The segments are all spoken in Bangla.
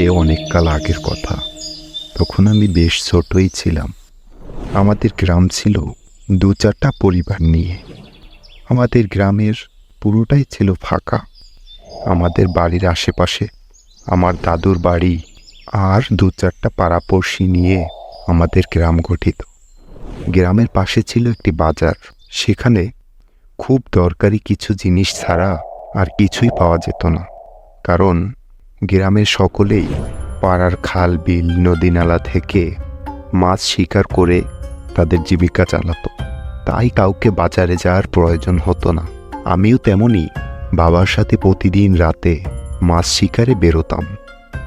সে অনেককাল আগের কথা, তখন আমি বেশ ছোটই ছিলাম। আমাদের গ্রাম ছিল দু চারটা পরিবার নিয়ে। আমাদের গ্রামের পুরোটাই ছিল ফাঁকা। আমাদের বাড়ির আশেপাশে আমার দাদুর বাড়ি আর দু চারটা পাড়াপড়শি নিয়ে আমাদের গ্রাম গঠিত। গ্রামের পাশে ছিল একটি বাজার। সেখানে খুব দরকারি কিছু জিনিস ছাড়া আর কিছুই পাওয়া যেত না। কারণ গ্রামের সকলেই পাড়ার খাল, বিল, নদী নালা থেকে মাছ শিকার করে তাদের জীবিকা চালাতো। তাই কাউকে বাজারে যাওয়ার প্রয়োজন হতো না। আমিও তেমনই বাবার সাথে প্রতিদিন রাতে মাছ শিকারে বেরোতাম।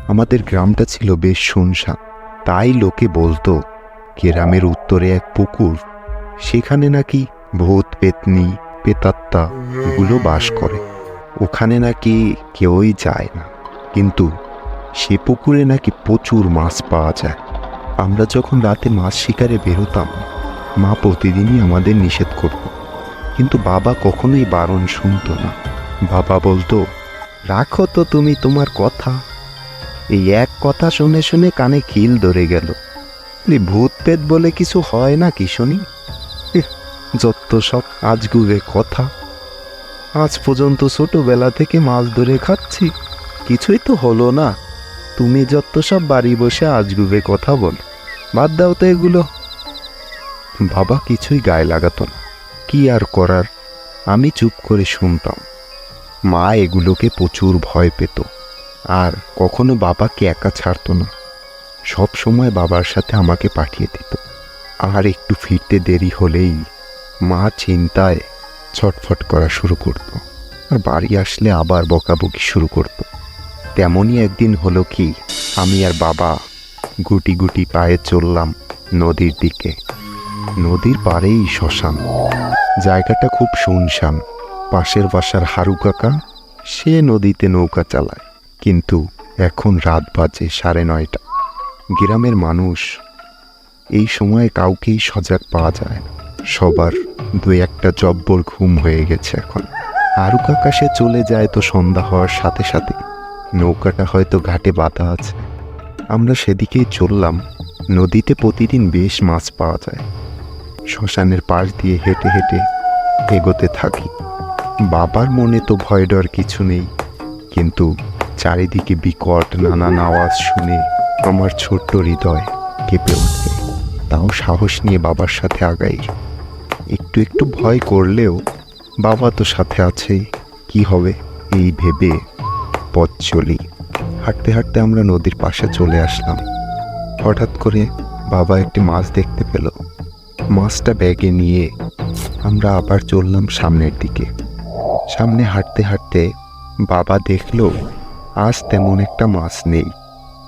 আমাদের গ্রামটা ছিল বেশ শুনশান। তাই লোকে বলতো, গ্রামের উত্তরে এক পুকুর, সেখানে নাকি ভূত, পেতনি, পেতাত্তা, এগুলো বাস করে। ওখানে নাকি কেউই যায় না। কিন্তু সে পুকুরে নাকি প্রচুর মাছ পাওয়া যায়। আমরা যখন রাতে মাছ শিকারে বেরোতাম, মা প্রতিদিনই আমাদের নিষেধ করত। কিন্তু বাবা কখনোই বারণ শুনতো না। বাবা বলতো, রাখো তো তুমি তোমার কথা। এই এক কথা শুনে শুনে কানে খিল ধরে গেল। ভূত পেত বলে কিছু হয় না কি শুনি? যত সব আজগুবে কথা। আজ পর্যন্ত ছোটবেলা থেকে মাছ ধরে খাচ্ছি। কিছুই তো হলো না। তুমি যত সব বাড়ি বসে আজগুবে কথা বল, বাদ দাও তো এগুলো। বাবা কিছুই গায়ে লাগাতো না। কি আর করার? আমি চুপ করে শুনতাম। মা এগুলোকে প্রচুর ভয় পেত। আর কখনো বাবাকে একা ছাড়তো না। সব সময় বাবার সাথে আমাকে পাঠিয়ে দিত। আর একটু ফিরতে দেরি হলেই মা চিন্তায় ছটফট করা শুরু করত। আর বাড়ি আসলে আবার বকাবকি শুরু করত। তেমনই একদিন হলো কি, আমি আর বাবা গুটি গুটি পায়ে চললাম নদীর দিকে। নদীর পাড়েই শ্মশান। জায়গাটা খুব শুনশান। পাশের বাসার হারু কাকা, সে নদীতে নৌকা চালায়। কিন্তু এখন রাত বাজে সাড়ে নয়টা। গ্রামের মানুষ এই সময়ে কাউকেই সজাগ পাওয়া যায় না। সবার দু একটা জব্বর ঘুম হয়ে গেছে এখন। হারু কাকা, সে চলে যায় তো সন্ধ্যা হওয়ার সাথে সাথে। নৌকাটা হয়তো ঘাটে বাঁধা আছে। আমরা সেদিকেই চললাম। নদীতে প্রতিদিন বেশ মাছ পাওয়া যায়। শ্মশানের পাশ দিয়ে হেঁটে হেঁটে এগোতে থাকি। বাবার মনে তো ভয় ডর কিছু নেই। কিন্তু চারিদিকে বিকট নানান আওয়াজ শুনে আমার ছোট্ট হৃদয় কেঁপে ওঠে। তাও সাহস নিয়ে বাবার সাথে আগাই। একটু একটু ভয় করলেও বাবা তো সাথে আছেই কি হবে, এই ভেবে পথ চলি। হাঁটতে হাঁটতে আমরা নদীর পাশে চলে আসলাম। হঠাৎ করে বাবা একটি মাছ দেখতে পেল। মাছটা ব্যাগে নিয়ে আমরা আবার চললাম সামনের দিকে। সামনে হাঁটতে হাঁটতে বাবা দেখল, আজ তেমন একটা মাছ নেই।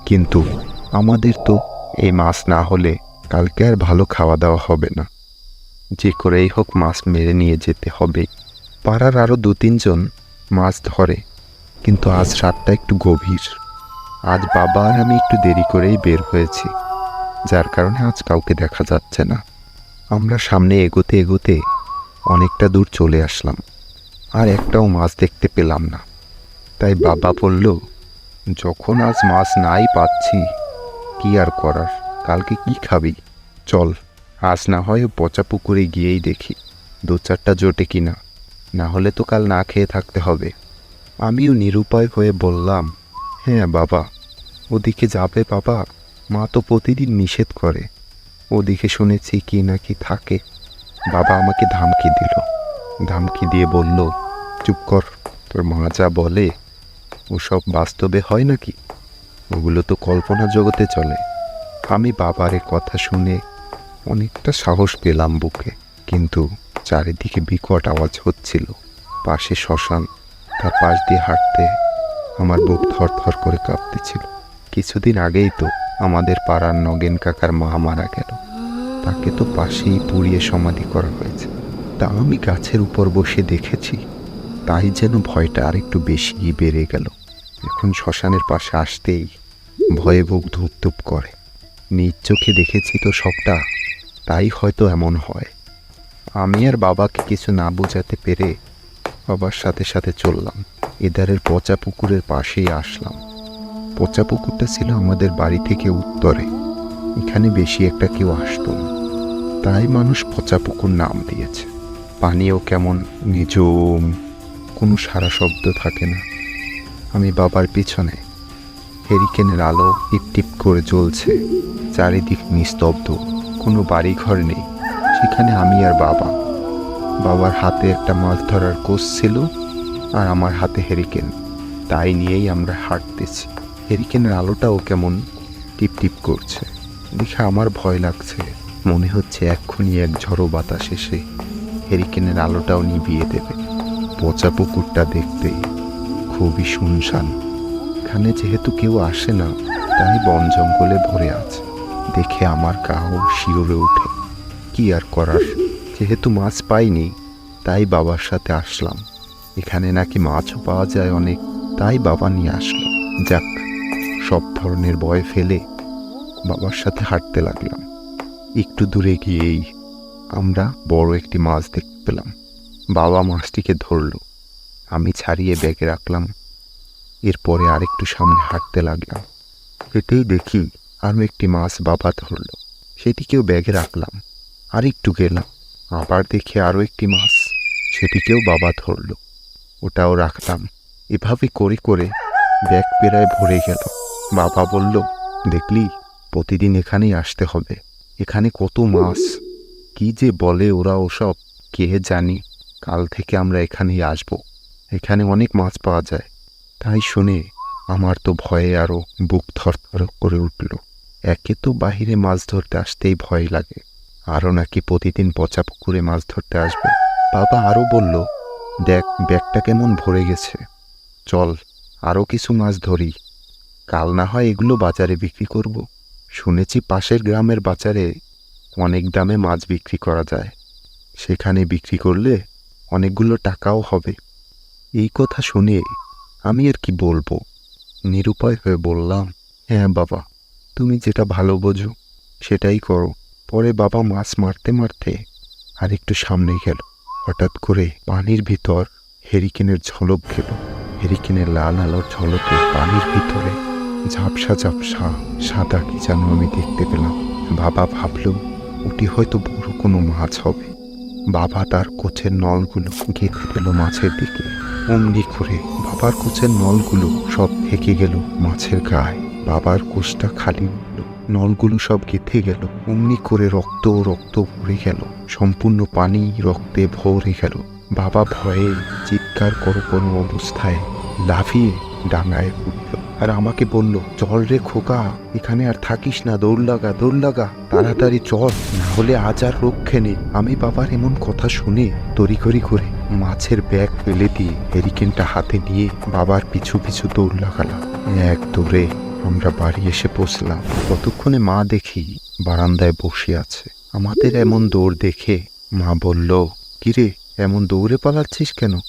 কিন্তু আমাদের তো এই মাছ না হলে কালকে আর ভালো খাওয়া দাওয়া হবে না। যে করেই হোক মাছ মেরে নিয়ে যেতে হবে। পাড়ার আরও দু তিনজন মাছ ধরে। কিন্তু আজ রাতটা একটু গভীর। আজ বাবা আর আমি একটু দেরি করেই বের হয়েছি। যার কারণে আজ কাউকে দেখা যাচ্ছে না। আমরা সামনে এগোতে এগোতে অনেকটা দূর চলে আসলাম। আর একটাও মাছ দেখতে পেলাম না। তাই বাবা বলল, যখন আজ মাছ নাই পাচ্ছি, কি আর করার? কালকে কি খাবি? চল, আজ না হয় পচা পুকুরে গিয়েই দেখি। দু চারটা জোটে কিনা। না হলে তো কাল না খেয়ে থাকতে হবে। আমিও নিরুপায় হয়ে বললাম হ্যাঁ বাবা, ওদিকে যাবে বাবা, মা তো প্রতিদিন নিষেধ করে। ওদিকে শুনেছি কি নাকি থাকে। বাবা আমাকে ধামকি দিল। ধামকি দিয়ে বলল, চুপ কর, তোর মা যা বলে, ওসব বাস্তবে হয় নাকি? ওগুলো তো কল্পনা জগতে চলে। আমি বাবার কথা শুনে অনেকটা সাহস পেলাম বুকে, কিন্তু চারিদিকে বিকট আওয়াজ হচ্ছিল। পাশে শ্মশান তার পাশ দিয়ে হাঁটতে আমার বুক থর থর করে কাঁপতেছিল। কিছুদিন আগেই তো আমাদের পাড়ার নগেন কাকার মা মারা গেল। তাকে তো পাশেই পুড়িয়ে সমাধি করা হয়েছে। তা আমি গাছের উপর বসে দেখেছি। তাই যেন ভয়টা আরেকটু বেশি বেড়ে গেল। এখন শ্মশানের পাশে আসতেই ভয়ে বুক ধুপধুপ করে। নিজ চোখে দেখেছি তো সবটা, তাই হয়তো এমন হয়। আমি আর বাবাকে কিছু না বোঝাতে পেরে বাবার সাথে সাথে চললাম। এদারের পচা পুকুরের পাশেই আসলাম। পচা পুকুরটা ছিল আমাদের বাড়ি থেকে উত্তরে। এখানে বেশি একটা কেউ আসতো না। তাই মানুষ পচা পুকুর নাম দিয়েছে। পানিও কেমন নিজম কোনো সারা শব্দ থাকে না। আমি বাবার পিছনে, হেরিকেনের আলো টিপ টিপ করে জ্বলছে। চারিদিক নিস্তব্ধ, কোনো বাড়ি ঘর নেই। সেখানে আমি আর বাবা। বাবার হাতে একটা মাছ ধরার কোষ ছিল আর আমার হাতে হেরিকেন। তাই নিয়েই আমরা হাঁটতেছি। হেরিকেনের আলোটাও কেমন টিপ টিপ করছে। দেখে আমার ভয় লাগছে। মনে হচ্ছে এক্ষুনি এক ঝড়ো বাতাস এসে হেরিকেনের আলোটাও নিভিয়ে দেবে। পচা পুকুরটা দেখতে খুবই শুনশান। এখানে যেহেতু কেউ আসে না, তাই বন জঙ্গলে ভরে আছে। দেখে আমার গাও শিওরে ওঠে। কি আর করার? যেহেতু মাছ পাইনি, তাই বাবার সাথে আসলাম। এখানে নাকি মাছও পাওয়া যায় অনেক, তাই বাবা নিয়ে আসলো। যাক, সব ধরনের ভয় ফেলে বাবার সাথে হাঁটতে লাগলাম। একটু দূরে গিয়েই আমরা বড় একটি মাছ দেখতে পেলাম। বাবা মাছটিকে ধরলো। আমি ছাড়িয়ে ব্যাগে রাখলাম। এরপরে আরেকটু সামনে হাঁটতে লাগলাম। এতেই দেখি আরও একটি মাছ বাবা ধরলো। সেটিকেও ব্যাগে রাখলাম। আর একটু গেলাম। আবার দেখে আরও একটি মাছ। সেটিকেও বাবা ধরলো। ওটাও রাখলাম এভাবে করে করে ব্যাগ পেরায় ভরে গেল। বাবা বলল, দেখলি, প্রতিদিন এখানেই আসতে হবে। এখানে কত মাছ। কি যে বলে ওরা ওসব, কে জানি। কাল থেকে আমরা এখানেই আসব। এখানে অনেক মাছ পাওয়া যায়। তাই শুনে আমার তো ভয়ে আরও বুক থরথর করে উঠল। একে তো বাহিরে মাছ ধরতে আসতেই ভয় লাগে। আরও নাকি প্রতিদিন পচা পুকুরে মাছ ধরতে আসবে? বাবা আরও বলল, দেখ, ব্যাগটা কেমন ভরে গেছে। চল আরও কিছু মাছ ধরি। কাল না হয় এগুলো বাজারে বিক্রি করব। শুনেছি পাশের গ্রামের বাজারে অনেক দামে মাছ বিক্রি করা যায়। সেখানে বিক্রি করলে অনেকগুলো টাকাও হবে। এই কথা শুনে আমি আর কি বলব? নিরুপায় হয়ে বললাম হ্যাঁ বাবা, তুমি যেটা ভালো বোঝো, সেটাই করো। পরে বাবা মাছ মারতে মারতে আর একটু সামনে গেল। হঠাৎ করে পানির ভিতর হেরিকেনের ঝলক গেল। হেরিকেনের লাল আলোর ঝলকে পানির ভিতরে ঝাপসা ঝাপসা সাদা কি যেন আমি দেখতে পেলাম। বাবা ভাবল, ওটি হয়তো বড় কোনো মাছ হবে। বাবা তার কোচের নলগুলো গেঁথে দিল মাছের দিকে। অমনি করে বাবার কোচের নলগুলো সব থেকে গেল মাছের গায়ে। বাবার কোচটা খালি নলগুলো সব গেঁথে গেল। অমনি করে রক্ত রক্ত ভরে গেল। সম্পূর্ণ পানি রক্তে ভরে গেল। বাবা ভয়ে চিৎকার করো কোনো অবস্থায় লাফিয়ে ডাঙায় উঠল। আর আমাকে বলল, চল রে খোকা, এখানে আর থাকিস না। দৌড় লাগা দৌড় লাগা। তাড়াতাড়ি চল। না হলে আজ আর রক্ষে নেই। আমি বাবার এমন কথা শুনে তড়িঘড়ি করে মাছের ব্যাগ ফেলে দিয়ে হেরিকেনটা হাতে নিয়ে বাবার পিছু পিছু দৌড় লাগালাম। এক দৌড়ে আমরা বাড়ি এসে পৌঁছলাম ততক্ষণে মা দেখি বারান্দায় বসে আছে। আমাদের এমন দৌড় দেখে মা বলল, কিরে, এমন দৌড়ে পালাচ্ছিস কেন?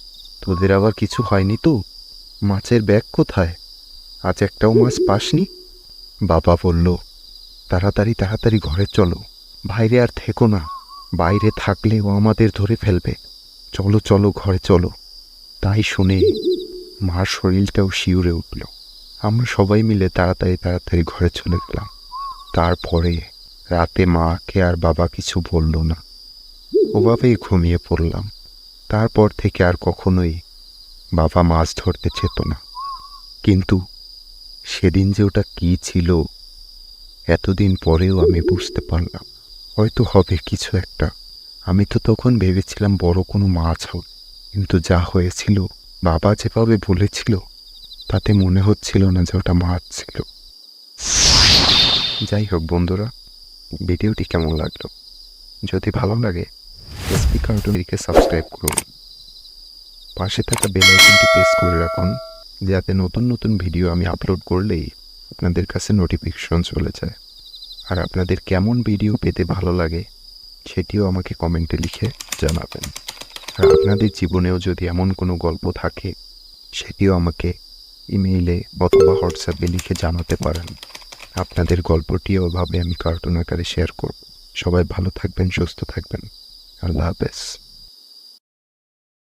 তোদের আবার কিছু হয়নি তো? মাছের ব্যাগ কোথায়? আজ একটাও মাছ পাসনি? বাবা বলল, তাড়াতাড়ি তাড়াতাড়ি ঘরে চলো। বাইরে আর থেকো না। বাইরে থাকলে ও আমাদের ধরে ফেলবে। চলো চলো, ঘরে চলো। তাই শুনে মার শরীরটাও শিউরে উঠল। আমরা সবাই মিলে তাড়াতাড়ি তাড়াতাড়ি ঘরে চলে গেলাম। তারপরে রাতে মাকে আর বাবা কিছু বলল না। ওভাবেই ঘুমিয়ে পড়লাম। তারপর থেকে আর কখনোই বাবা মাছ ধরতে যেত না। কিন্তু সেদিন যে ওটা কী ছিল, এতদিন পরেও আমি বুঝতে পারলাম। হয়তো হবে কিছু একটা। আমি তো তখন ভেবেছিলাম বড় কোনো মাছ হবে। কিন্তু যা হয়েছিল, বাবা যেভাবে বলেছিল তাতে মনে হচ্ছিল না যে ওটা মাছ ছিল। যাই হোক বন্ধুরা, ভিডিওটি কেমন লাগল? যদি ভালো লাগে, এসপি সাবস্ক্রাইব করুন। পাশে থাকা বেল আইকনটি প্রেস করে রাখুন, যাতে নতুন নতুন ভিডিও আমি আপলোড করলেই আপনাদের কাছে নোটিফিকেশন চলে যায়। আর আপনাদের কেমন ভিডিও পেতে ভালো লাগে, সেটিও আমাকে কমেন্টে লিখে জানাবেন। আর আপনাদের জীবনেও যদি এমন কোনো গল্প থাকে, সেটিও আমাকে ইমেইলে অথবা হোয়াটসঅ্যাপে লিখে জানাতে পারেন। আপনাদের গল্পটিও ভাবে আমি কার্টুন আকারে শেয়ার করব। সবাই ভালো থাকবেন, সুস্থ থাকবেন। আল্লাহ হাফেজ।